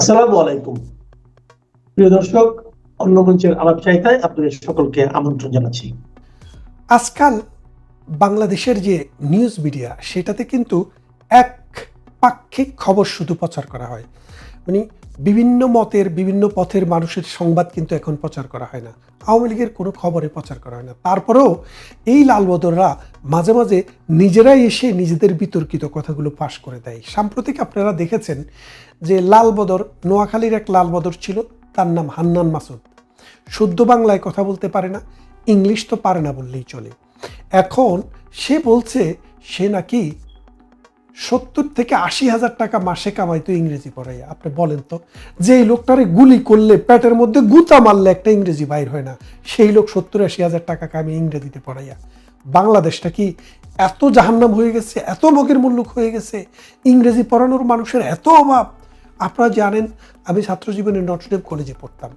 আসসালামু আলাইকুম। প্রিয় দর্শক অন্য মঞ্চের আলাপ চাইতায় আপনাদের সকলকে আমন্ত্রণ জানাচ্ছি। আজকাল বাংলাদেশের যে নিউজ মিডিয়া, সেটাতে কিন্তু এক পাক্ষিক খবর শুধু প্রচার করা হয়। মানে বিভিন্ন মতের, বিভিন্ন পথের মানুষের সংবাদ কিন্তু এখন প্রচার করা হয় না। আওয়ামী লীগের কোনো খবরে প্রচার করা হয় না। তারপরেও এই লালবদররা মাঝে মাঝে নিজেরাই এসে নিজেদের বিতর্কিত কথাগুলো পাশ করে দেয়। সাম্প্রতিক আপনারা দেখেছেন যে লালবদর, নোয়াখালীর এক লালবদর ছিল, তার নাম হান্নান মাসুদ। শুদ্ধ বাংলায় কথা বলতে পারে না, ইংলিশ তো পারে না বললেই চলে। এখন সে বলছে, সে নাকি সত্তর থেকে আশি হাজার টাকা মাসে কামাইতো ইংরেজি পড়াইয়া আপনি বলেন তো যে লোকটারে গুলি করলে পেটের মধ্যে গুতা মারলে একটা ইংরেজি বাইর হয় না, সেই লোক সত্তর আশি হাজার টাকা কামিয়ে ইংরেজিতে পড়াইয়া। বাংলাদেশটা কি এত জাহান্নাম হয়ে গেছে, এত মগের মুল্লুক হয়ে গেছে, ইংরেজি পড়ানোর মানুষের এত অভাব? আপনারা জানেন, আমি ছাত্র জীবনে নটরডেম কলেজে পড়তাম।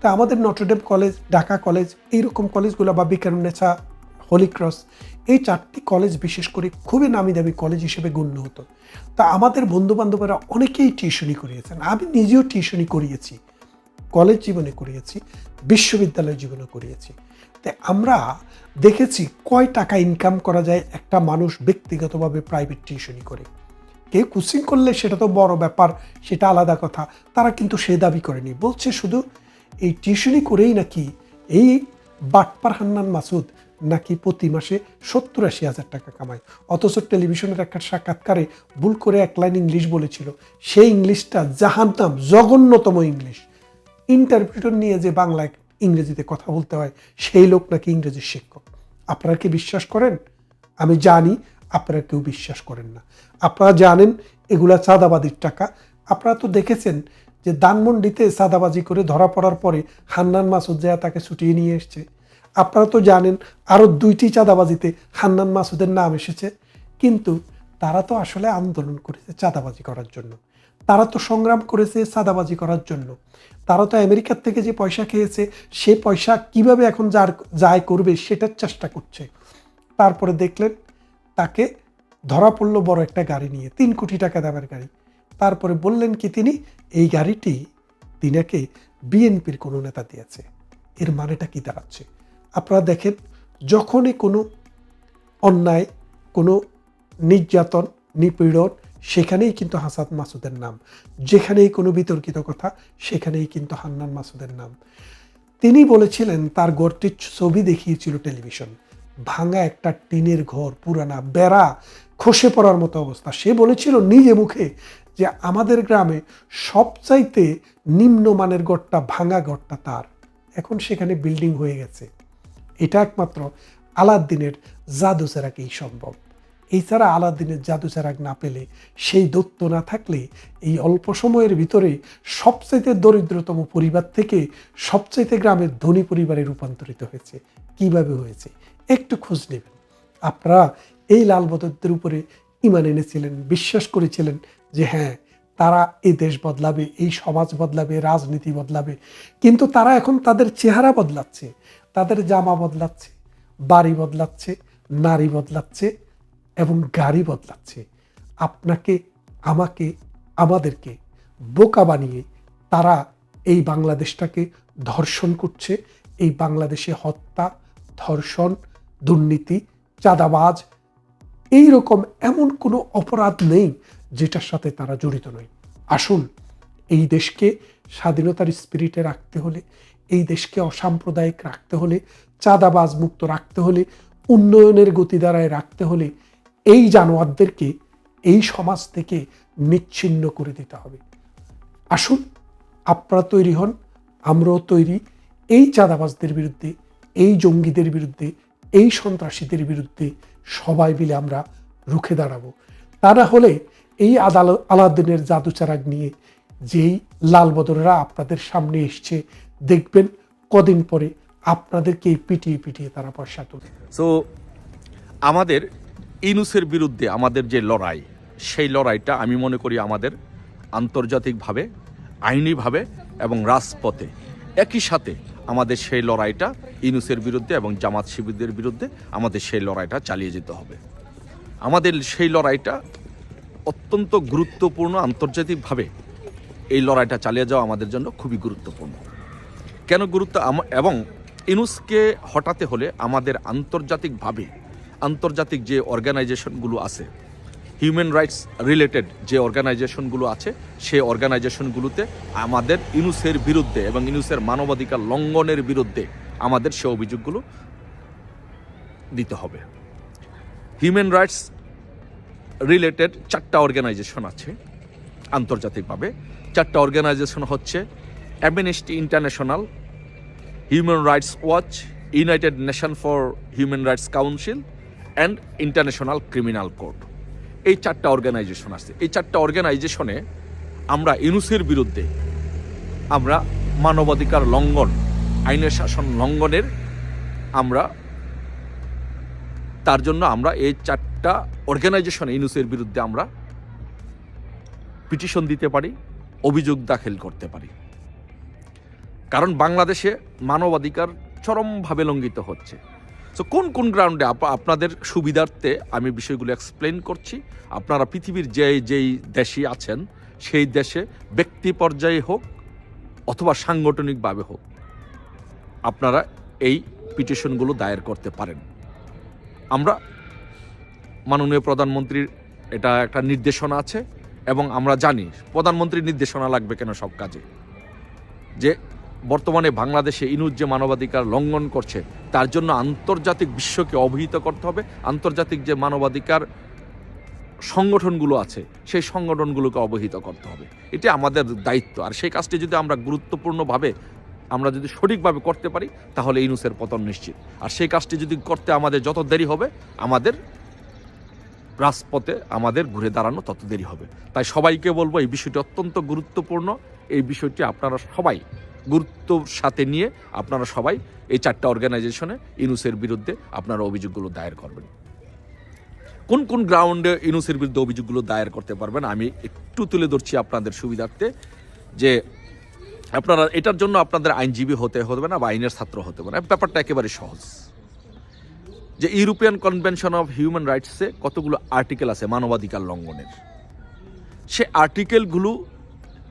তা আমাদের নটরডেম কলেজ, ঢাকা কলেজ, এইরকম কলেজগুলো বা বিকারুন্নেছা, হোলি ক্রস এই চারটি কলেজ বিশেষ করে খুবই নামি দামি কলেজ হিসেবে গণ্য হতো। তা আমাদের বন্ধু বান্ধবরা অনেকেই টিউশনি করিয়েছেন। আমি নিজেও টিউশনি করিয়েছি। কলেজ জীবনে করিয়েছি, বিশ্ববিদ্যালয় জীবনে করিয়েছি। তাই আমরা দেখেছি কয় টাকা ইনকাম করা যায় একটা মানুষ ব্যক্তিগতভাবে প্রাইভেট টিউশনি করে। কেউ কোচিং করলে সেটা তো বড় ব্যাপার, সেটা আলাদা কথা। তারা কিন্তু সে দাবি করেনি। বলছে শুধু এই টিউশনি করেই নাকি এই বাটপার হান্নান মাসুদ নাকি প্রতি মাসে সত্তর আশি হাজার টাকা কামায়? অথচ টেলিভিশনের একটা সাক্ষাৎকারে ভুল করে এক লাইন ইংলিশ বলেছিল, সেই ইংলিশটা জাহান্নাম জঘন্যতম ইংলিশ। ইন্টারপ্রিটার নিয়ে যে বাংলায় ইংরেজিতে কথা বলতে হয়, সেই লোক নাকি ইংরেজির শিক্ষক। আপনারা কি বিশ্বাস করেন? আমি জানি আপনারা কেউ বিশ্বাস করেন না। আপনারা জানেন এগুলা চাঁদাবাদির টাকা। আপনারা তো দেখেছেন যে দানমন্ডিতে চাঁদাবাজি করে ধরা পড়ার পরে হান্নান মাসুদ জায়া তাকে ছুটিয়ে নিয়ে এসছে। আপনারা তো জানেন আরও দুইটি চাঁদাবাজিতে হান্নান মাসুদের নাম এসেছে, কিন্তু তারা তো আসলে আন্দোলন করেছে চাঁদাবাজি করার জন্য। তারা তো সংগ্রাম করেছে চাঁদাবাজি করার জন্য। তারা তো আমেরিকার থেকে যে পয়সা খেয়েছে, সে পয়সা কীভাবে এখন যার যায় করবে সেটার চেষ্টা করছে। তারপরে দেখলেন তাকে ধরা পড়ল বড় একটা গাড়ি নিয়ে, তিন কোটি টাকা দামের গাড়ি। তারপরে বললেন কি তিনি, এই গাড়িটি তিনাকে বিএনপির কোনো নেতা দিয়েছে। এর মানেটা কি দাঁড়াচ্ছে? আপনারা দেখেন, যখনই কোনো অন্যায়, কোনো নির্যাতন, নিপীড়ন, সেখানেই কিন্তু হাসান মাসুদের নাম। যেখানেই কোনো বিতর্কিত কথা, সেখানেই কিন্তু হান্নান মাসুদের নাম। তিনি বলেছিলেন, তার ঘরটির ছবি দেখিয়েছিল টেলিভিশন। ভাঙা একটা টিনের ঘর, পুরানা বেড়া, খসে পড়ার মতো অবস্থা। সে বলেছিল নিজে মুখে যে, আমাদের গ্রামে সবচাইতে নিম্নমানের ঘরটা, ভাঙা ঘরটা তার। এখন সেখানে বিল্ডিং হয়ে গেছে। এটা একমাত্র আলাদ্দিনের জাদু ছাড়াকেই সম্ভব। এছাড়া আলাদ্দিনের জাদু চেরাক না পেলে সেই দত্ত না থাকলে এই অল্প সময়ের ভিতরে সবচাইতে দরিদ্রতম পরিবার থেকে সবচাইতে গ্রামের ধনী পরিবারে রূপান্তরিত হয়েছে। কীভাবে হয়েছে? একটু খোঁজ নেবেন। আপনারা এই লাল বদরদের উপরে ইমান এনেছিলেন, বিশ্বাস করেছিলেন যে হ্যাঁ তারা এই দেশ বদলাবে, এই সমাজ বদলাবে, রাজনীতি বদলাবে, কিন্তু তারা এখন তাদের চেহারা বদলাচ্ছে। তাদের জামা বদলাচ্ছে, বাড়ি বদলাচ্ছে, নারী বদলাচ্ছে এবং গাড়ি বদলাচ্ছে। আপনাকে, আমাকে, আমাদেরকে বোকা বানিয়ে তারা এই বাংলাদেশটাকে ধর্ষণ করছে। এই বাংলাদেশে হত্যা, ধর্ষণ, দুর্নীতি, চাঁদাবাজ, এই রকম এমন কোনো অপরাধ নেই যেটার সাথে তারা জড়িত নয়। আসুন, এই দেশকে স্বাধীনতার স্পিরিটে রাখতে হলে এই দেশকে অসাম্প্রদায়িক রাখতে হলে, চাঁদাবাজ মুক্ত রাখতে হলে, উন্নয়নের গতি দ্বারায় রাখতে হলে এই জানোয়ারদেরকে, এই সমাজ থেকে নিচ্ছিন্ন করে দিতে হবে। আসুন, আপনারা তৈরি হন, আমরাও তৈরি। এই চাঁদাবাজদের বিরুদ্ধে, এই জঙ্গিদের বিরুদ্ধে, এই সন্ত্রাসীদের বিরুদ্ধে সবাই মিলে আমরা রুখে দাঁড়াবো। তা না হলে এই আদাল আলাদিনের জাদু চারাগ নিয়ে যেই লাল বদরেরা আপনাদের সামনে এসছে দেখবেন কদিন পরে আপনাদেরকে পিটিয়ে পিটিয়ে তারা পয়সা তুলে সো আমাদের ইনুসের বিরুদ্ধে আমাদের যে লড়াই, সেই লড়াইটা আমি মনে করি আমাদের আন্তর্জাতিকভাবে, আইনিভাবে এবং রাজপথে একই সাথে আমাদের সেই লড়াইটা ইনুসের বিরুদ্ধে এবং জামাত শিবিরদের বিরুদ্ধে আমাদের সেই লড়াইটা চালিয়ে যেতে হবে। আমাদের সেই লড়াইটা অত্যন্ত গুরুত্বপূর্ণ, আন্তর্জাতিকভাবে এই লড়াইটা চালিয়ে যাওয়া আমাদের জন্য খুবই গুরুত্বপূর্ণ। কেন গুরুত্ব এবং ইনুসকে হটাতে হলে আমাদের আন্তর্জাতিকভাবে, আন্তর্জাতিক যে অর্গানাইজেশনগুলো আছে, হিউম্যান রাইটস রিলেটেড যে অর্গানাইজেশনগুলো আছে, সেই অর্গানাইজেশনগুলোতে আমাদের ইনুসের বিরুদ্ধে এবং ইনুসের মানবাধিকার লঙ্ঘনের বিরুদ্ধে আমাদের সে অভিযোগগুলো দিতে হবে। হিউম্যান রাইটস রিলেটেড চারটা অর্গানাইজেশন আছে আন্তর্জাতিকভাবে। চারটা অর্গানাইজেশন হচ্ছে Amnesty International Human Rights Watch United Nation for Human Rights Council and International Criminal Court এই চারটা অর্গানাইজেশন আছে। এই চারটা অর্গানাইজেশনে আমরা ইনুসের বিরুদ্ধে আমরা মানবাধিকার লঙ্ঘন, আইনের শাসন লঙ্ঘনের আমরা, তার জন্য আমরা এই চারটা অর্গানাইজেশন ইনুসের বিরুদ্ধে আমরা পিটিশন দিতে পারি, অভিযোগ দাখিল করতে পারি। কারণ বাংলাদেশে মানবাধিকার চরমভাবে লঙ্ঘিত হচ্ছে। সো কোন কোন গ্রাউন্ডে আপনাদের সুবিধার্থে আমি বিষয়গুলো এক্সপ্লেন করছি? আপনারা পৃথিবীর যে, যেই দেশে আছেন, সেই দেশে ব্যক্তি পর্যায়ে হোক অথবা সাংগঠনিকভাবে হোক, আপনারা এই পিটিশনগুলো দায়ের করতে পারেন। আমরা মাননীয় প্রধানমন্ত্রীর এটা একটা নির্দেশনা আছে এবং আমরা জানি প্রধানমন্ত্রীর নির্দেশনা লাগবে কেন সব কাজে। যে বর্তমানে বাংলাদেশে ইনুজ যে মানবাধিকার লঙ্ঘন করছে, তার জন্য আন্তর্জাতিক বিশ্বকে অবহিত করতে হবে। আন্তর্জাতিক যে মানবাধিকার সংগঠনগুলো আছে, সেই সংগঠনগুলোকে অবহিত করতে হবে। এটা আমাদের দায়িত্ব। আর সেই কাজটি যদি আমরা গুরুত্বপূর্ণভাবে, আমরা যদি সঠিকভাবে করতে পারি, তাহলে ইনুসের পতন নিশ্চিত। আর সেই কাজটি যদি করতে আমাদের যত দেরি হবে, আমাদের রাজপথে আমাদের ঘুরে দাঁড়ানো তত দেরি হবে। তাই সবাইকে বলব, এই বিষয়টি অত্যন্ত গুরুত্বপূর্ণ। এই বিষয়টি আপনারা সবাই গুরুত্বর সাথে নিয়ে আপনারা সবাই এই চারটা অর্গানাইজেশনে ইনুসের বিরুদ্ধে আপনারা অভিযোগগুলো দায়ের করবেন। কোন কোন গ্রাউন্ডে ইনুসের বিরুদ্ধে অভিযোগগুলো দায়ের করতে পারবেন, আমি একটু তুলে ধরছি আপনাদের সুবিধার্থে যে আপনারা, এটার জন্য আপনাদের আইনজীবী হতে হবে না বা আইনের ছাত্র হতে হবে না। ব্যাপারটা একেবারে সহজ। যে ইউরোপিয়ান কনভেনশন অফ হিউম্যান রাইটসে কতগুলো আর্টিকেল আছে মানবাধিকার লঙ্ঘনের? সে আর্টিকেলগুলো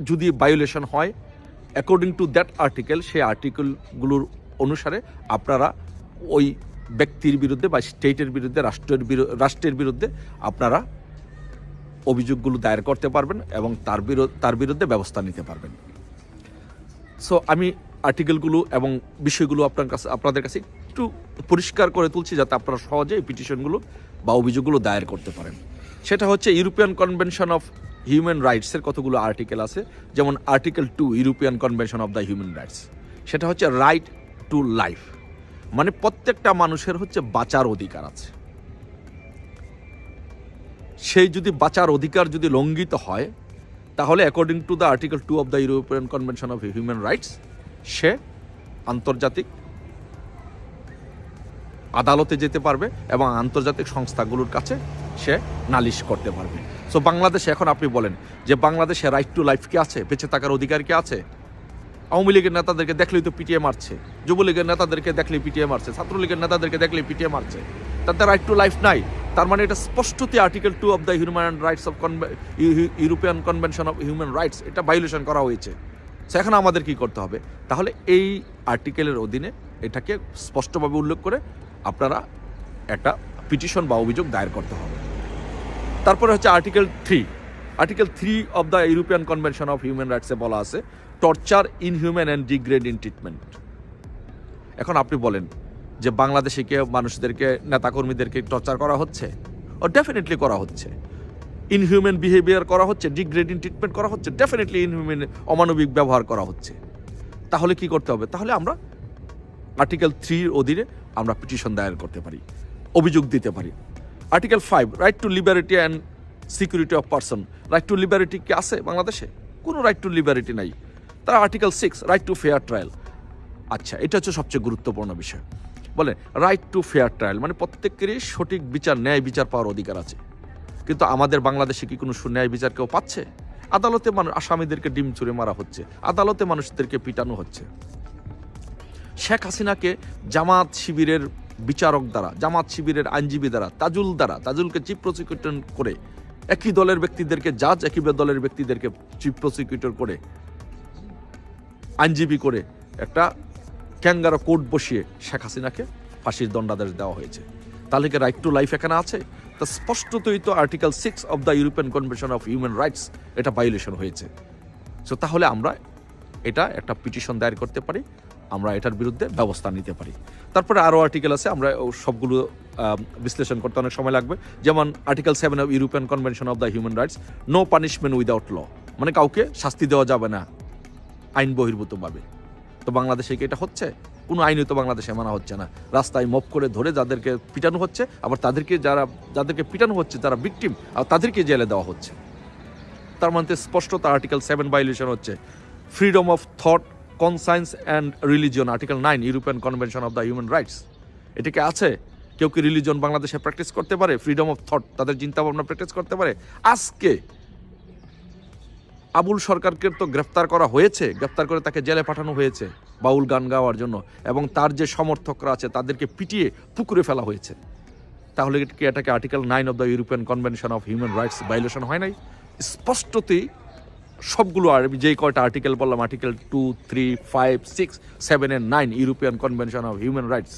যদি ভায়োলেশন হয় অ্যাকর্ডিং টু দ্যাট আর্টিকেল সেই আর্টিকেলগুলোর অনুসারে আপনারা ওই ব্যক্তির বিরুদ্ধে বা স্টেটের বিরুদ্ধে, রাষ্ট্রের রাষ্ট্রের বিরুদ্ধে আপনারা অভিযোগগুলো দায়ের করতে পারবেন এবং তার তার বিরুদ্ধে ব্যবস্থা নিতে পারবেন। সো আমি আর্টিকেলগুলো এবং বিষয়গুলো আপনার কাছে, আপনাদের কাছে একটু পরিষ্কার করে তুলছি যাতে আপনারা সহজে এই পিটিশনগুলো বা অভিযোগগুলো দায়ের করতে পারেন। সেটা হচ্ছে ইউরোপিয়ান কনভেনশন অফ হিউম্যান রাইটসের কতগুলো আর্টিকেল আছে? যেমন article two European convention of the human rights সেটা হচ্ছে রাইট টু লাইফ মানে প্রত্যেকটা মানুষের হচ্ছে বাঁচার অধিকার আছে। সেই যদি বাঁচার অধিকার যদি লঙ্ঘিত হয়, তাহলে according to the article two of the European convention of human rights সে আন্তর্জাতিক আদালতে যেতে পারবে এবং আন্তর্জাতিক সংস্থাগুলোর কাছে সে নালিশ করতে পারবে। সো বাংলাদেশে এখন আপনি বলেন যে বাংলাদেশে রাইট টু লাইফ কি আছে? বেঁচে থাকার অধিকার কি আছে? আওয়ামী লীগের নেতাদেরকে দেখলেই তো পিটিএ মারছে। যুবলীগের নেতাদেরকে দেখলেই পিটিএ মারছে। ছাত্রলীগের নেতাদেরকে দেখলেই পিটিএ মারছে। তাতে রাইট টু লাইফ নাই। তার মানে এটা স্পষ্টতই article two of the human rights of European convention of human rights এটা ভাইলেশন করা হয়েছে। সো এখন আমাদের কি করতে হবে? তাহলে এই আর্টিকেলের অধীনে এটাকে স্পষ্টভাবে উল্লেখ করে আপনারা একটা পিটিশন বা অভিযোগ দায়ের করতে হবে। তারপরে হচ্ছে article three article three of the European convention of human রাইটসে বলা আছে torture inhuman and degrading treatment এখন আপনি বলেন যে বাংলাদেশে কে মানুষদেরকে, নেতাকর্মীদেরকে টর্চার করা হচ্ছে? ও ডেফিনেটলি করা হচ্ছে। ইনহিউম্যান বিহেভিয়ার করা হচ্ছে ডিগ্রেডিং ট্রিটমেন্ট করা হচ্ছে ডেফিনেটলি ইনহিউম্যান অমানবিক ব্যবহার করা হচ্ছে। তাহলে কি করতে হবে? তাহলে আমরা আর্টিকেল থ্রির অধীনে আমরা পিটিশন দায়ের করতে পারি, অভিযোগ দিতে পারি। Article five right to liberty and security of person right to liberty কি আছে বাংলাদেশে? কোনো রাইট টু লিবারিটি নাই। তারা article six right to fair trial আচ্ছা এটা হচ্ছে সবচেয়ে গুরুত্বপূর্ণ বিষয়। বলে রাইট টু ফেয়ার ট্রায়াল মানে প্রত্যেকেরই সঠিক বিচার, ন্যায় বিচার পাওয়ার অধিকার আছে। কিন্তু আমাদের বাংলাদেশে কি কোনো ন্যায় বিচার কেউ পাচ্ছে? আদালতে মানুষ আসামিদেরকে ডিম চুরে মারা হচ্ছে। আদালতে মানুষদেরকে পিটানো হচ্ছে। শেখ হাসিনাকে জামাত শিবিরের বিচারক দ্বারা, জামাত শিবিরের আইনজীবী দ্বারা, তাজুল দ্বারা, তাজুলকে চিফ প্রসিকিউটর করে, একই দলের ব্যক্তিদেরকে জাজ একই দলের ব্যক্তিদেরকে চিফ প্রসিকিউটর করে, আইনজীবী করে একটা ক্যাঙ্গারো কোর্ট বসিয়ে শেখ হাসিনাকে ফাঁসির দণ্ডাদেশ দেওয়া হয়েছে। তাহলে কি রাইট টু লাইফ এখানে আছে? তা স্পষ্টতই তো article six of the European convention of human rights এটা ভাইলেশন হয়েছে। সো তাহলে আমরা এটা একটা পিটিশন দায়ের করতে পারি। আমরা এটার বিরুদ্ধে ব্যবস্থা নিতে পারি। তারপরে আরও আর্টিকেল আছে, আমরা সবগুলো বিশ্লেষণ করতে অনেক সময় লাগবে। যেমন article seven of European convention of the human rights no punishment without law মানে কাউকে শাস্তি দেওয়া যাবে না আইন বহির্ভূতভাবে। তো বাংলাদেশে কি এটা হচ্ছে? কোনো আইনই তো বাংলাদেশে মানা হচ্ছে না। রাস্তায় মপ করে ধরে যাদেরকে পিটানো হচ্ছে, আবার তাদেরকে যারা, যাদেরকে পিটানো হচ্ছে, যারা ভিকটিম আর তাদেরকে জেলে দেওয়া হচ্ছে। তার মধ্যে স্পষ্টত আর্টিকেল সেভেন ভাইলেশন হচ্ছে। Freedom of thought conscience and religion article nine European convention of the human rights এটাকে আছে, কেউ কি রিলিজন বাংলাদেশে প্র্যাকটিস করতে পারে? ফ্রিডম অফ থট তাদের চিন্তা ভাবনা প্র্যাকটিস করতে পারে? আজকে আবুল সরকারকে তো গ্রেফতার করা হয়েছে, গ্রেফতার করে তাকে জেলে পাঠানো হয়েছে, বাউল গান গাওয়ার জন্য, এবং তার যে সমর্থকরা আছে, তাদেরকে পিটিয়ে পুকুরে ফেলা হয়েছে। তাহলে কি এটাকে article nine of the European convention of human rights violation হয় নাই? স্পষ্টতই সবগুলো আর যেই কয়টা আর্টিকেল বললাম article two three five six seven and nine European convention of human rights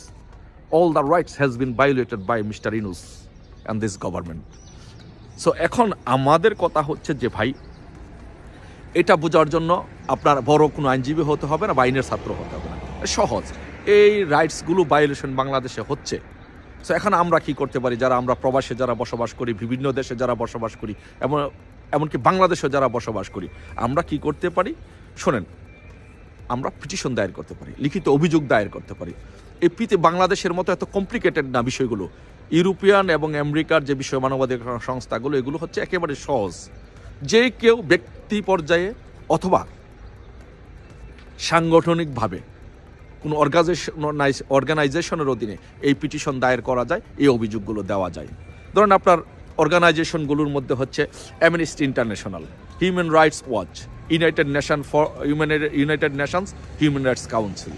all the rights has been violated by mister Yunus and this government so এখন আমাদের কথা হচ্ছে যে ভাই, এটা বোঝার জন্য আপনার বড় কোনো আইনজীবী হতে হবে না বা আইনের ছাত্র হতে হবে না। সহজ। এই রাইটসগুলো ভায়োলেশন বাংলাদেশে হচ্ছে। সো এখন আমরা কি করতে পারি? যারা আমরা প্রবাসে যারা বসবাস করি, বিভিন্ন দেশে যারা বসবাস করি, এমন এমনকি বাংলাদেশে যারা বসবাস করি, আমরা কি করতে পারি? শোনেন, আমরা পিটিশন দায়ের করতে পারি, লিখিত অভিযোগ দায়ের করতে পারি। এই পিতে বাংলাদেশের মতো এত কমপ্লিকেটেড না বিষয়গুলো। ইউরোপিয়ান এবং আমেরিকার যে বিষয় মানবাধিকার সংস্থাগুলো, এগুলো হচ্ছে একেবারে সহজ। যে কেউ ব্যক্তি পর্যায়ে অথবা সাংগঠনিকভাবে কোনো অর্গানাইজেশন অর্গানাইজেশনের অধীনে এই পিটিশন দায়ের করা যায়, এই অভিযোগগুলো দেওয়া যায়। ধরেন আপনার অর্গানাইজেশনগুলোর মধ্যে হচ্ছে Amnesty International Human Rights Watch United Nation for Human United Nations Human Rights Council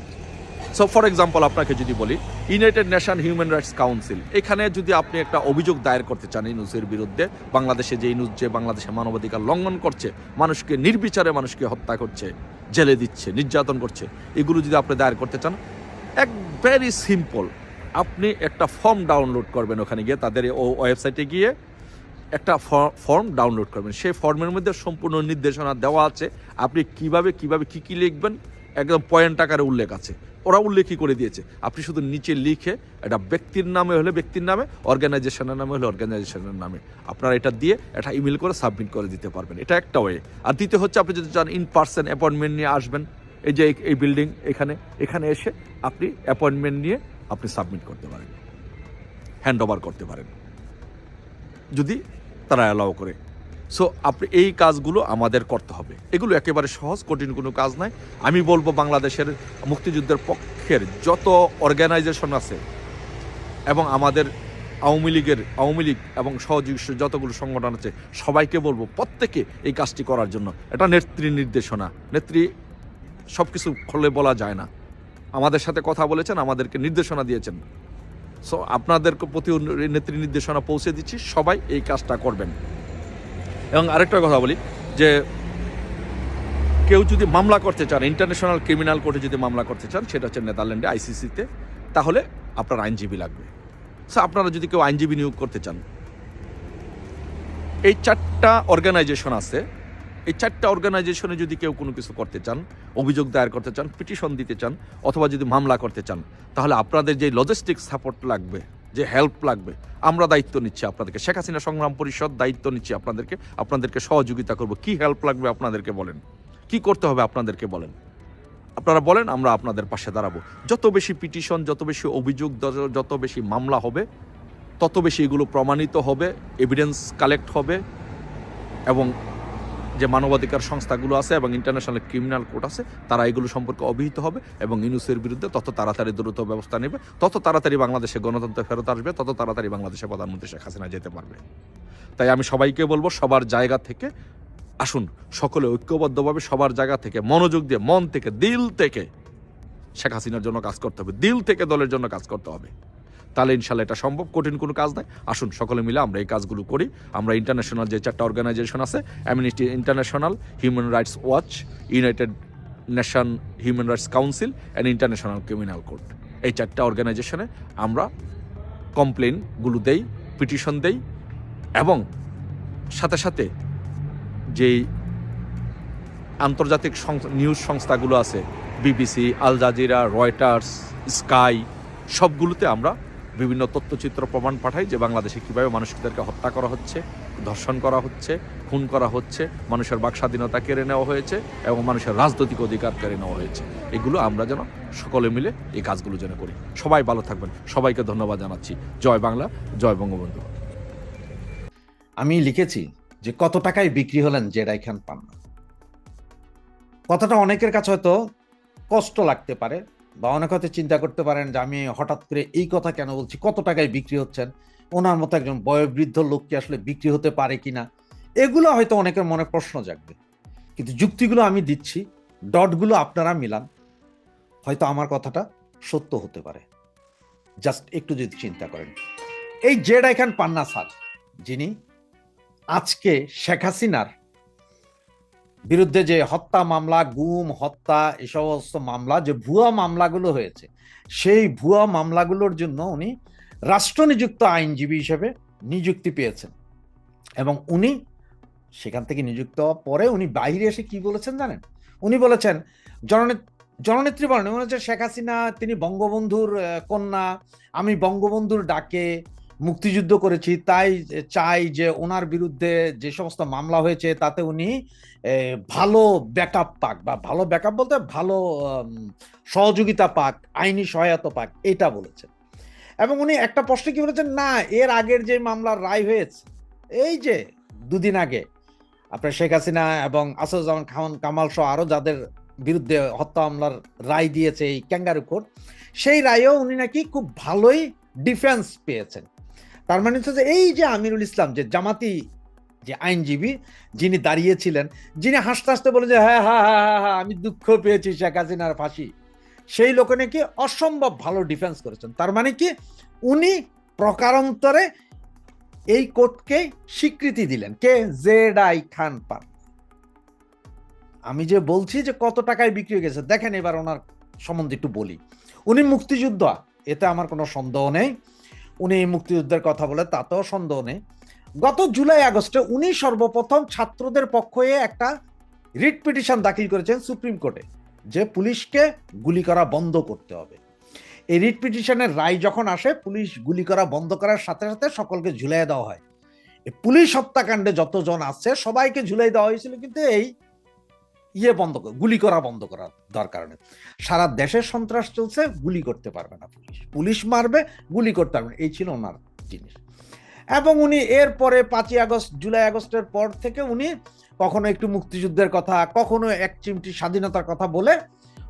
so for example আপনাকে যদি বলি United Nation Human Rights Council এখানে যদি আপনি একটা অভিযোগ দায়ের করতে চান ইনুসের বিরুদ্ধে, বাংলাদেশে যে ইনুস যে বাংলাদেশে মানবাধিকার লঙ্ঘন করছে, মানুষকে নির্বিচারে মানুষকে হত্যা করছে, জেলে দিচ্ছে, নির্যাতন করছে, এগুলো যদি আপনি দায়ের করতে চান, এক ভেরি সিম্পল আপনি একটা ফর্ম ডাউনলোড করবেন ওখানে গিয়ে, তাদের ওয়েবসাইটে গিয়ে একটা ফর্ম ডাউনলোড করবেন। সেই ফর্মের মধ্যে সম্পূর্ণ নির্দেশনা দেওয়া আছে। আপনি কীভাবে কীভাবে কি কি লিখবেন, একদম পয়েন্ট আকারে উল্লেখ আছে। ওরা উল্লেখই করে দিয়েছে। আপনি শুধু নিচে লিখে এটা ব্যক্তির নামে হলে ব্যক্তির নামে অর্গানাইজেশনের নামে হলে অর্গানাইজেশনের নামে। আপনারা এটা দিয়ে এটা ইমেল করে সাবমিট করে দিতে পারবেন। এটা একটা ওয়ে আর দ্বিতীয় হচ্ছে, আপনি যদি চান ইন পার্সন অ্যাপয়েন্টমেন্ট নিয়ে আসবেন, এই যে এই- বিল্ডিং এখানে এখানে এসে আপনি অ্যাপয়েন্টমেন্ট নিয়ে আপনি সাবমিট করতে পারেন। হ্যান্ড ওভার করতে পারেন। যদি তারা অ্যালাউ করে। সো আপনি এই কাজগুলো আমাদের করতে হবে। এগুলো একেবারে সহজ, কঠিন কোনো কাজ নাই আমি বলব বাংলাদেশের মুক্তিযুদ্ধের পক্ষের যত অর্গানাইজেশন আছে এবং আমাদের আওয়ামী লীগের, আওয়ামী লীগ এবং সহযোগী যতগুলো সংগঠন আছে, সবাইকে বলব প্রত্যেকে এই কাজটি করার জন্য। এটা নেত্রী নির্দেশনা। নেত্রী সব কিছু খুলে বলা যায় না। আমাদের সাথে কথা বলেছেন, আমাদেরকে নির্দেশনা দিয়েছেন। সো আপনাদের প্রতি নেত্রী নির্দেশনা পৌঁছে দিচ্ছি, সবাই এই কাজটা করবেন। এবং আরেকটা কথা বলি, যে কেউ যদি মামলা করতে চান ইন্টারন্যাশনাল ক্রিমিনাল কোর্টে যদি মামলা করতে চান, সেটা হচ্ছে নেদারল্যান্ডে আইসিসিতে তাহলে আপনার আইনজীবী লাগবে। সো আপনারা যদি কেউ আইনজীবী নিয়োগ করতে চান, এই চারটা অর্গানাইজেশন আছে এই চারটা অর্গানাইজেশনে যদি কেউ কোনো কিছু করতে চান, অভিযোগ দায়ের করতে চান পিটিশন দিতে চান, অথবা যদি মামলা করতে চান, তাহলে আপনাদের যে লজিস্টিক সাপোর্ট লাগবে, যে হেল্প লাগবে, আমরা দায়িত্ব নিচ্ছি আপনাদেরকে। শেখ হাসিনা সংগ্রাম পরিষদ দায়িত্ব নিচ্ছি আপনাদেরকে। আপনাদেরকে সহযোগিতা করব। কি হেল্প লাগবে আপনাদেরকে বলেন? কি করতে হবে আপনাদেরকে বলেন? আপনারা বলেন, আমরা আপনাদের পাশে দাঁড়াবো। যত বেশি পিটিশন যত বেশি অভিযোগ, যত বেশি মামলা হবে, তত বেশি এগুলো প্রমাণিত হবে এভিডেন্স কালেক্ট হবে, এবং যে মানবাধিকার সংস্থাগুলো আছে এবং ইন্টারন্যাশনাল ক্রিমিনাল কোর্ট আছে, তারা এগুলো সম্পর্কে অবহিত হবে এবং ইনুসের বিরুদ্ধে তত তাড়াতাড়ি দ্রুত ব্যবস্থা নেবে, তত তাড়াতাড়ি বাংলাদেশে গণতন্ত্র ফেরত আসবে, তত তাড়াতাড়ি বাংলাদেশে প্রধানমন্ত্রী শেখ হাসিনা যেতে পারবে। তাই আমি সবাইকে বলব, সবার জায়গা থেকে আসুন, সকলে ঐক্যবদ্ধভাবে সবার জায়গা থেকে, মনোযোগ দিয়ে, মন থেকে, দিল থেকে শেখ হাসিনার জন্য কাজ করতে হবে, দিল থেকে দলের জন্য কাজ করতে হবে। তাহলে ইনশাল্লাহ এটা সম্ভব। কঠিন কোনো কাজ নয় আসুন, সকলে মিলে আমরা এই কাজগুলো করি। আমরা ইন্টারন্যাশনাল যে চারটা অর্গানাইজেশন আছে Amnesty International Human Rights Watch United Nation Human Rights Council and International Criminal Court এই চারটা অর্গানাইজেশনে আমরা কমপ্লেনগুলো দেই পিটিশন দেই এবং সাথে সাথে যেই আন্তর্জাতিক নিউজ সংস্থাগুলো আছে BBC Al Jazeera Reuters Sky সবগুলোতে আমরা বিভিন্ন তথ্যচিত্র প্রমাণ পাঠাই যে বাংলাদেশে কীভাবে মানুষদেরকে হত্যা করা হচ্ছে, ধর্ষণ করা হচ্ছে, খুন করা হচ্ছে, মানুষের বাক স্বাধীনতা কেড়ে নেওয়া হয়েছে এবং মানুষের রাজনৈতিক অধিকার কেড়ে নেওয়া হয়েছে। এগুলো আমরা যেন সকলে মিলে এই কাজগুলো যেন করি। সবাই ভালো থাকবেন। সবাইকে ধন্যবাদ জানাচ্ছি। জয় বাংলা, জয় বঙ্গবন্ধু। আমি লিখেছি যে কত টাকায় বিক্রি হলেন জেডাই খান পান্না কথাটা অনেকের কাছে হয়তো কষ্ট লাগতে পারে বা অনেক হয়তো চিন্তা করতে পারেন যে আমি হঠাৎ করে এই কথা কেন বলছি? কত টাকায় বিক্রি হচ্ছেন? ওনার মতো একজন বয়োবৃদ্ধ লোককে আসলে বিক্রি হতে পারে কিনা? এগুলো হয়তো অনেকের মনে প্রশ্ন জাগবে। কিন্তু যুক্তিগুলো আমি দিচ্ছি, ডটগুলো আপনারা মিলান। হয়তো আমার কথাটা সত্য হতে পারে। জাস্ট একটু যদি চিন্তা করেন। এই জেড আইখান পান্না স্যার, যিনি আজকে শেখ হাসিনার বিরুদ্ধে যে হত্যা মামলা, গুম, হত্যা এই সমস্ত মামলা, যে ভুয়া মামলাগুলো হয়েছে, সেই ভুয়া মামলাগুলোর জন্য উনি রাষ্ট্রনিযুক্ত আইনজীবী হিসেবে নিযুক্তি পেয়েছেন। এবং উনি সেখান থেকে নিযুক্ত হওয়ার পরে উনি বাইরে এসে কি বলেছেন জানেন? উনি বলেছেন জননেত্রী জননেত্রী বলেন, উনি বলেছেন, শেখ হাসিনা, তিনি বঙ্গবন্ধুর কন্যা, আমি বঙ্গবন্ধুর ডাকে মুক্তিযুদ্ধ করেছি, তাই চাই যে ওনার বিরুদ্ধে যে সমস্ত মামলা হয়েছে, তাতে উনি ভালো ব্যাকআপ পাক বা ভালো ব্যাকআপ বলতে ভালো সহযোগিতা পাক, আইনি সহায়তা পাক, এটা বলেছেন। এবং উনি একটা প্রশ্নে কি বলেছেন, না, এর আগের যে মামলার রায় হয়েছে, এই যে দুদিন আগে, আপনার শেখ হাসিনা এবং আসাদুজ্জামান খান, কামাল সহ আরও যাদের বিরুদ্ধে হত্যা মামলার রায় দিয়েছে এই ক্যাঙ্গারু কোর্ট, সেই রায়েও উনি নাকি খুব ভালোই ডিফেন্স পেয়েছেন। তার মানে হচ্ছে যে এই যে আমিরুল ইসলাম, যে জামাতি, যে আইনজীবী, যিনি দাঁড়িয়েছিলেন, যিনি হাসতে হাসতে বলে যে হ্যাঁ হ্যাঁ হ্যাঁ হ্যাঁ হ্যাঁ আমি দুঃখ পেয়েছি শেখ হাসিনার ফাঁসি। সেই লোকে নাকি অসম্ভব ভালো ডিফেন্স করেছেন। তার মানে কি? উনি প্রকারান্তরে এই কোর্টকে স্বীকৃতি দিলেন। কে? জেড আই খান পান। আমি যে বলছি যে কত টাকায় বিক্রি হয়ে গেছে, দেখেন এবার ওনার সম্বন্ধে একটু বলি। উনি মুক্তিযোদ্ধা, এতে আমার কোনো সন্দেহ নেই। উনি মুক্তিযুদ্ধের কথা বলে, তাতেও সন্দেহ নেই। গত জুলাই, আগস্টে উনি সর্বপ্রথম ছাত্রদের পক্ষে একটা রিট পিটিশন দাখিল করেছেন সুপ্রিম কোর্টে, যে পুলিশকে গুলি করা বন্ধ করতে হবে। এই রিট পিটিশনের রায় যখন আসে, পুলিশ গুলি করা বন্ধ করার সাথে সাথে সকলকে ঝুলাই দেওয়া হয়। পুলিশ হত্যাকাণ্ডে যতজন আছে, সবাইকে ঝুলাই দেওয়া হয়েছিল, কিন্তু এই ইয়ে বন্ধ গুলি করা বন্ধ করা দরকার নেই সারা দেশের সন্ত্রাস চলছে, গুলি করতে পারবে না পুলিশ। পুলিশ মারবে, গুলি করতে পারবে। এই ছিল ওনার জিনিস। এবং উনি এরপরে পাঁচই আগস্ট, জুলাই আগস্টের পর থেকে উনি কখনো একটু মুক্তিযুদ্ধের কথা, কখনো এক চিমটি স্বাধীনতার কথা বলে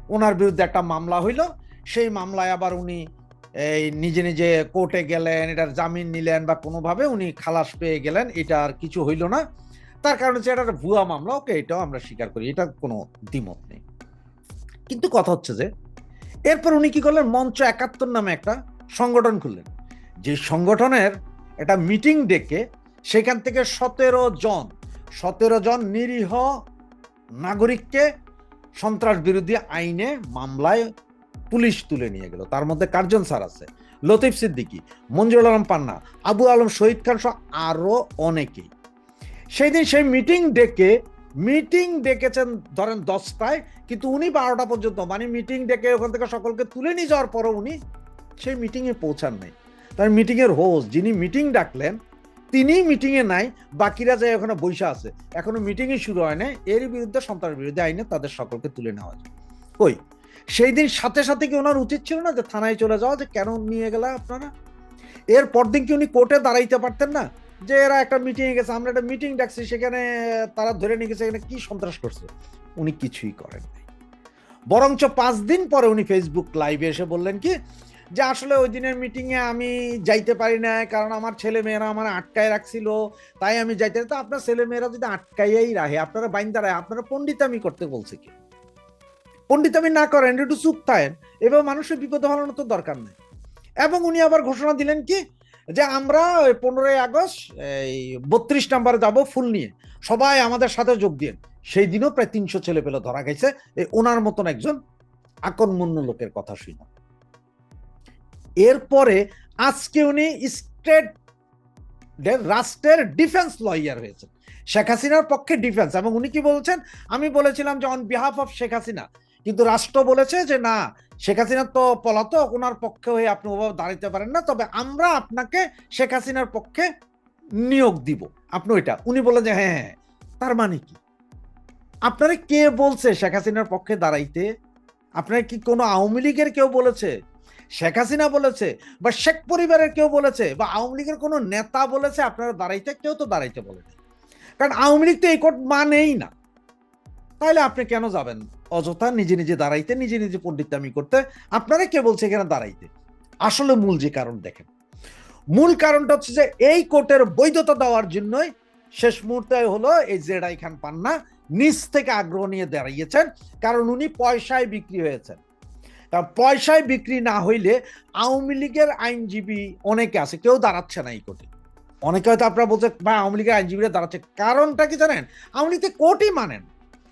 ওনার বিরুদ্ধে একটা মামলা হইল। সেই মামলায় আবার উনি এই নিজে নিজে কোর্টে গেলেন, এটার জামিন নিলেন বা কোনোভাবে উনি খালাস পেয়ে গেলেন, এটা আর কিছু হইল না। তার কারণ হচ্ছে এটা ভুয়া মামলা, ওকে, এটাও আমরা স্বীকার করি, এটা কোনো দ্বিমত নেই। কিন্তু কথা হচ্ছে যে, এরপর উনি কি করলেন? মঞ্চ একাত্তর নামে একটা সংগঠন খুললেন। যে সংগঠনের একটা মিটিং ডেকে সেখান থেকে সতেরো জন সতেরো জন নিরীহ নাগরিককে সন্ত্রাস বিরোধী আইনে মামলায় পুলিশ তুলে নিয়ে গেল। তার মধ্যে কার্জন স্যার আছে? লতিফ সিদ্দিকী মঞ্জুর আলম পান্না, আবু আলম শহীদ খান সহ আরও অনেকেই। সেই দিন সেই মিটিং ডেকে মিটিং ডেকেছেন ধরেন দশটায়, কিন্তু উনি বারোটা পর্যন্ত মানে মিটিং ডেকে ওখান থেকে সকলকে তুলে নিয়ে যাওয়ার পরও উনি সেই মিটিংয়ে পৌঁছান নাই। তার মিটিংয়ের হোস্ট যিনি মিটিং ডাকলেন তিনি মিটিংয়ে নাই, বাকিরা যায় ওখানে বৈশা আছে, এখনও মিটিংই শুরু হয় না এর বিরুদ্ধে সন্ত্রাস বিরোধী আইনে তাদের সকলকে তুলে নেওয়া যায় ওই সেই দিন সাথে সাথে কি ওনার উচিত ছিল না যে থানায় চলে যাওয়া, যে কেন নিয়ে গেলে আপনারা? এর পরদিন কি উনি কোর্টে দাঁড়াইতে পারতেন না? যে এরা একটা মিটিং এ গেছে, আমরা একটা মিটিং ডাকছি, সেখানে তারা ধরে নিয়ে গেছে, এখানে কি সন্ত্রাস করছে? উনি কিছুই করেন নাই। বরঞ্চ পাঁচ দিন পরে উনি ফেসবুক লাইভে এসে বললেন কি, যে আসলে ওই দিনের মিটিংয়ে আমি যাইতে পারি না, কারণ আমার ছেলে মেয়েরা আমার আটকায় রাখছিল, তাই আমি যাইতে তো আপনার ছেলে মেয়েরা যদি আটকাইয়াই রাখে, আপনারা বাইন্দা রাখে, আপনারা পণ্ডিতামি করতে বলছে কি? পণ্ডিতামি না করেন, একটু চুপ থাকেন। এবার মানুষের বিপদ হলানোর তো দরকার নেই। এবং উনি আবার ঘোষণা দিলেন কি যে আমরা পনেরোই আগস্ট, এই বত্রিশ নাম্বারে যাব ফুল নিয়ে। সবাই আমাদের সাথে যোগ দিয়ে সেই দিনও প্রায় তিনশো ছেলে পেলে ধরা গেছে। এই ওনার মতন একজন আকর্মণ্য লোকের কথা শুনে এরপরে আজকে উনি স্টেট রাষ্ট্রের ডিফেন্স লয়ার হয়েছেন। শেখ হাসিনার পক্ষে ডিফেন্স। এবং উনি কি বলছেন? আমি বলেছিলাম যে on behalf of Sheikh Hasina. কিন্তু রাষ্ট্র বলেছে যে, না শেখ হাসিনা তো পলাতক ওনার পক্ষে হয়ে আপনি ওভাবে দাঁড়াতে পারেন না। তবে আমরা আপনাকে শেখ হাসিনার পক্ষে নিয়োগ দিব। আপনি ওইটা, উনি বলেন যে হ্যাঁ হ্যাঁ তার মানে কি? আপনারা কে বলছে শেখ হাসিনার পক্ষে দাঁড়াইতে? আপনার কি কোনো আওয়ামী লীগের কেউ বলেছে? শেখ হাসিনা বলেছে বা শেখ পরিবারের কেউ বলেছে বা আওয়ামী লীগের কোনো নেতা বলেছে আপনারা দাঁড়াইতে? কেউ তো দাঁড়াইতে বলেছে কারণ আওয়ামী লীগ তো এই কোর্ট মানেই না। তাহলে আপনি কেন যাবেন? অযথা নিজে নিজে দাঁড়াইতে, নিজে নিজে পণ্ডিতামি করতে, আপনারা কে বলছে এখানে দাঁড়াইতে? আসলে মূল যে কারণ দেখেন। মূল কারণটা হচ্ছে যে এই কোর্টের বৈধতা দেওয়ার জন্যই শেষ মুহূর্তে হলো এই জেডাই খান পান্না নিজ থেকে আগ্রহ নিয়ে দাঁড়িয়েছেন, কারণ উনি পয়সায় বিক্রি হয়েছেন। কারণ পয়সায় বিক্রি না হইলে আওয়ামী লীগের আইনজীবী অনেকে আছে, কেউ দাঁড়াচ্ছে না এই কোর্টে। অনেকে হয়তো আপনারা বলছে ভাই, আওয়ামী লীগের আইনজীবীরা দাঁড়াচ্ছে। কারণটা কি জানেন? আওয়ামী লীগ কোর্টই মানেন।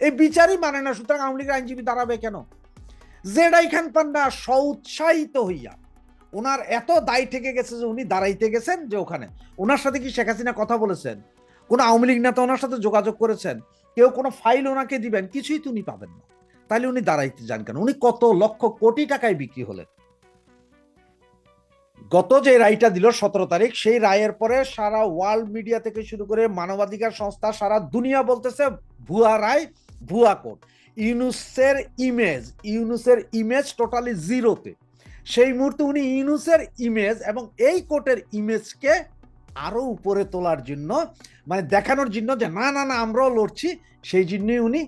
এই বিচারই মানে না, সুতরাং আওয়ামী লীগের আইনজীবী দাঁড়াবে কেন? জেডাই খান পান্না সউৎসাহিত হইয়া, ওনার এত দায় থেকে গেছে যে উনি দাঁড়াইতে গেছেন যে ওখানে। ওনার সাথে কি শেখ হাসিনা কথা বলেছেন? কোনো আওয়ামী লীগ নেতা ওনার সাথে যোগাযোগ করেছেন? কেউ কোনো ফাইল ওনাকে দিবেন? কিছুই তো উনি পাবেন না। তাহলে উনি দাঁড়াইতে যান কেন? উনি কত লক্ষ কোটি টাকায় বিক্রি হলেন। গত যে রায়টা দিল সতেরো তারিখ, সেই রায়ের পরে সারা ওয়ার্ল্ড মিডিয়া থেকে শুরু করে মানবাধিকার সংস্থা সারা দুনিয়া বলতেছে, ভুয়া রায় ভুয়া কোর্ট ইউনুসের ইমেজ ইউনুসের ইমেজ টোটালি জিরোতে সেই মুহূর্তে উনি ইউনুসের ইমেজ এবং এই কোর্টের ইমেজকে আরও উপরে তোলার জন্য মানে দেখানোর জন্য যে না না না, আমরাও লড়ছি, সেই জন্যই উনি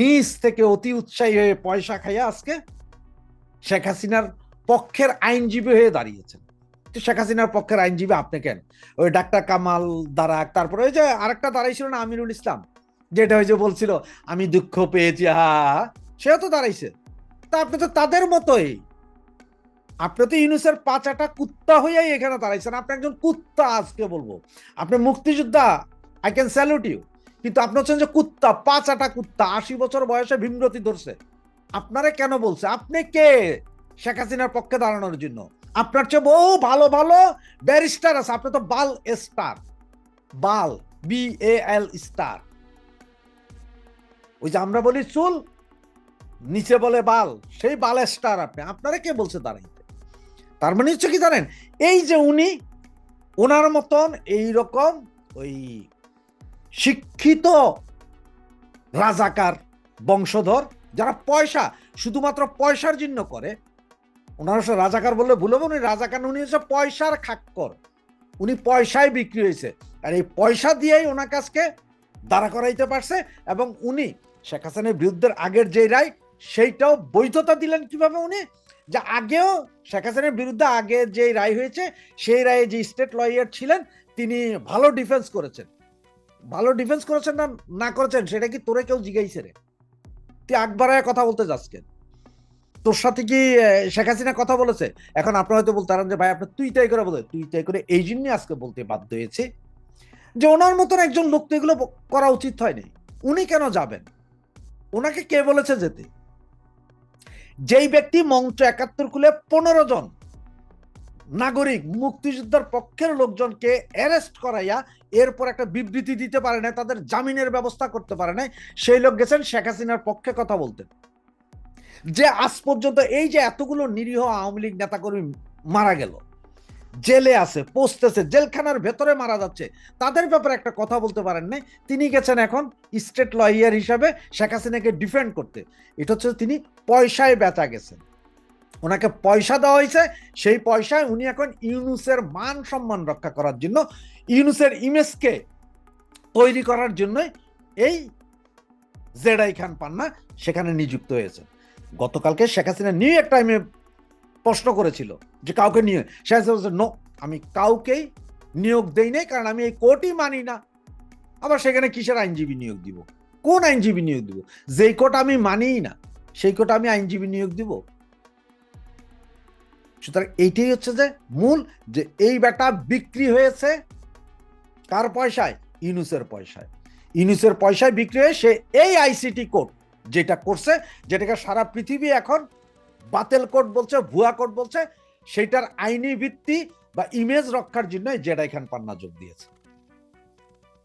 নিজ থেকে অতি উৎসাহী হয়ে পয়সা খাইয়া আজকে শেখ হাসিনার পক্ষের আইনজীবী হয়ে দাঁড়িয়েছেন। তো শেখ হাসিনার পক্ষের আইনজীবী আপনি কেন? ওই ডাক্তার কামাল দারাক তারপরে ওই যে আরেকটা দাঁড়াইছিল না আমিরুল ইসলাম। যেটা হয়েছে বলছিল, আমি দুঃখ পেয়েছি হা সেও তো দাঁড়াইছে। তা আপনি তো তাদের মতোই। আপনি তো ইউনুসের পাচাটা কুত্তা হইয়াই এখানে দাঁড়াইছেন। আপনি একজন কুত্তা আজকে বলব। আপনি মুক্তিযোদ্ধা আই ক্যান স্যালুট ইউ কিন্তু আপনি হচ্ছেন যে কুত্তা, পাচাটা কুত্তা, আশি বছর বয়সে ভীমরতি ধরছে। আপনারা কেন বলছে? আপনি কে? শেখ হাসিনার পক্ষে দাঁড়ানোর জন্য। আপনার চেয়ে বহু ভালো ভালো ব্যারিস্টার আছে। আপনি তো বাল স্টার। বাল বি এ এল স্টার ওই যে আমরা বলি চুল, নিচে বলে বাল, সেই বাল স্টার আপনি। আপনারা কে বলছে দাঁড়াইতে? তার মানে হচ্ছে কি জানেন, এই যে উনি, ওনার মতন এই রকম ওই শিক্ষিত রাজাকার বংশধর, যারা পয়সা, শুধুমাত্র পয়সার জন্য করে, ওনার সে রাজাকার বললে ভুলব উনি রাজাকার উনি হচ্ছে পয়সার খাক্কর। উনি পয়সায় বিক্রি হয়েছে। আর এই পয়সা দিয়েই ওনার কাছকে দাঁড়া করাইতে পারছে এবং উনি শেখ হাসিনের বিরুদ্ধে আগের যে রায়, সেইটাও বৈধতা দিলেন কীভাবে উনি? যে আগেও শেখ হাসিনের বিরুদ্ধে আগে যে রায় হয়েছে, সেই রায়ে যে স্টেট লয়ার ছিলেন, তিনি ভালো ডিফেন্স করেছেন। ভালো ডিফেন্স করেছেন না না করেছেন, সেটা কি তোরে কেউ জিগাইছে রে? তুই আকবরায় কথা বলতে যাচ্ছেন তোর সাথে কি শেখ হাসিনা কথা বলেছে? এখন আপনারা হয়তো বলতে পারেন যে, ভাই, আপনি তুই তাই করে বলে তুই তাই করে এই জন্যই আজকে বলতে বাধ্য হয়েছে যে, ওনার মতন একজন লোক তো এগুলো করা উচিত হয়নি। উনি কেন যাবেন? ওনাকে কে বলেছে যেতে? যেই ব্যক্তি মঞ্চ একাত্তর খুলে পনেরো জন নাগরিক মুক্তিযোদ্ধার পক্ষের লোকজনকে অ্যারেস্ট করাইয়া এরপর একটা বিবৃতি দিতে পারে না তাদের জামিনের ব্যবস্থা করতে পারে না সেই লোক গেছেন শেখ হাসিনার পক্ষে কথা বলতেন যে আজ পর্যন্ত এই যে এতগুলো নিরীহ আওয়ামী লীগ নেতাকর্মী মারা গেল জেলে আছে পোস্টেছে জেলখানার ভেতরে মারা যাচ্ছে। তাদের ব্যাপারে একটা কথা বলতে পারেন নাই। তিনি গেছেন এখন স্টেট লয়ার হিসাবে শেখ হাসিনাকে ডিফেন্ড করতে। এটা হচ্ছে তিনি পয়সায় বেচা গেছেন। ওনাকে পয়সা দেওয়া হয়েছে, সেই পয়সায় উনি এখন ইউনুসের মান সম্মান রক্ষা করার জন্য, ইউনুসের ইমেজকে তৈরি করার জন্য এই জেডাই খান পান্না সেখানে নিযুক্ত হয়েছে গতকালকে শেখ হাসিনা নিউ এক টাইমে প্রশ্ন করেছিল যে কাউকে নিয়ে বলছে, "No, আমি কাউকেই নিয়োগ দেই নাই কারণ আমি এই কোর্টই মানি না। আবার সেখানে কিসের আইনজীবী নিয়োগ দিব? কোন আইনজীবী নিয়োগ দিব? যেই কোর্ট আমি মানিই না সেই কোর্ট আমি আইনজীবী নিয়োগ দিব? সুতরাং এইটাই হচ্ছে যে মূল যে এই বেটা বিক্রি হয়েছে কার পয়সায়? ইউনুসের পয়সায়। ইউনুসের পয়সায় বিক্রি হয়ে সে এই আইসিটি কোড যেটা করছে যেটাকে সারা পৃথিবী এখন বাতেল কোর্ট বলছে, ভুয়া কোর্ট বলছে সেটার আইনি ভিত্তি বা ইমেজ রক্ষার জন্য জেডাই খান পান্না যোগ দিয়েছে।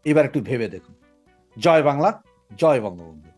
এবার একটু ভেবে দেখুন। জয় বাংলা, জয় বঙ্গবন্ধু।